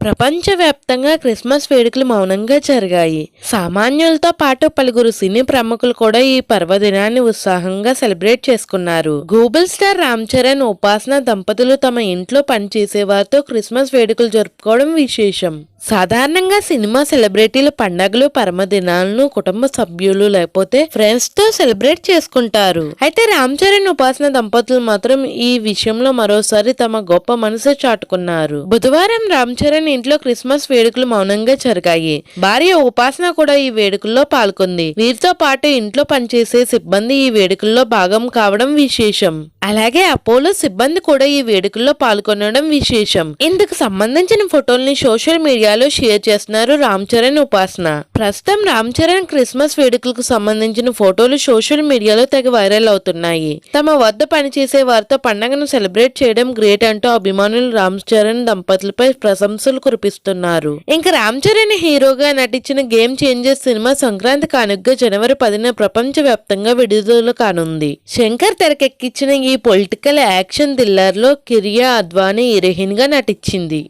ప్రపంచవ్యాప్తంగా క్రిస్మస్ వేడుకలు మౌనంగా జరిగాయి. సామాన్యులతో పాటు పలువురు సినీ ప్రముఖులు కూడా ఈ పర్వదినాన్ని ఉత్సాహంగా సెలబ్రేట్ చేసుకున్నారు. గూగుల్ స్టార్ రామ్ చరణ్ ఉపాసన దంపతులు తమ ఇంట్లో పనిచేసే వారితో క్రిస్మస్ వేడుకలు జరుపుకోవడం విశేషం. సాధారణంగా సినిమా సెలబ్రిటీలు పండగలు పరమదినాలను కుటుంబ సభ్యులు లేకపోతే ఫ్రెండ్స్తో సెలబ్రేట్ చేసుకుంటారు. అయితే రామ్ చరణ్ ఉపాసన దంపతులు మాత్రం ఈ విషయంలో మరోసారి తమ గొప్ప మనసు చాటుకున్నారు. బుధవారం రామ్ చరణ్ ఇంట్లో క్రిస్మస్ వేడుకలు మౌనంగా జరిగాయి. భార్య ఉపాసన కూడా ఈ వేడుకల్లో పాల్గొంది. వీరితో పాటు ఇంట్లో పనిచేసే సిబ్బంది ఈ వేడుకల్లో భాగం కావడం విశేషం. అలాగే అపోలో సిబ్బంది కూడా ఈ వేడుకల్లో పాల్గొనడం విశేషం. ఇందుకు సంబంధించిన ఫోటోల్ని సోషల్ మీడియాలో షేర్ చేస్తున్నారు రామ్ చరణ్ ఉపాసన. ప్రస్తుతం రామ్ చరణ్ క్రిస్మస్ వేడుకలకు సంబంధించిన ఫోటోలు సోషల్ మీడియాలో తెగ వైరల్ అవుతున్నాయి. తమ వద్ద పనిచేసే వారితో పండగను సెలబ్రేట్ చేయడం గ్రేట్ అంటూ అభిమానులు రామ్ చరణ్ దంపతులపై ప్రశంసలు కురిపిస్తున్నారు. ఇంకా రామ్ చరణ్ హీరోగా నటించిన గేమ్ చేంజెస్ సినిమా సంక్రాంతి కానుగ్గా జనవరి పదిన ప్రపంచ వ్యాప్తంగా విడుదల కానుంది. శంకర్ తెరకెక్కించిన ఈ ఈ పొలిటికల్ యాక్షన్ థ్రిల్లర్లో కిరియా అద్వానీ హీరోయిన్గా నటించింది.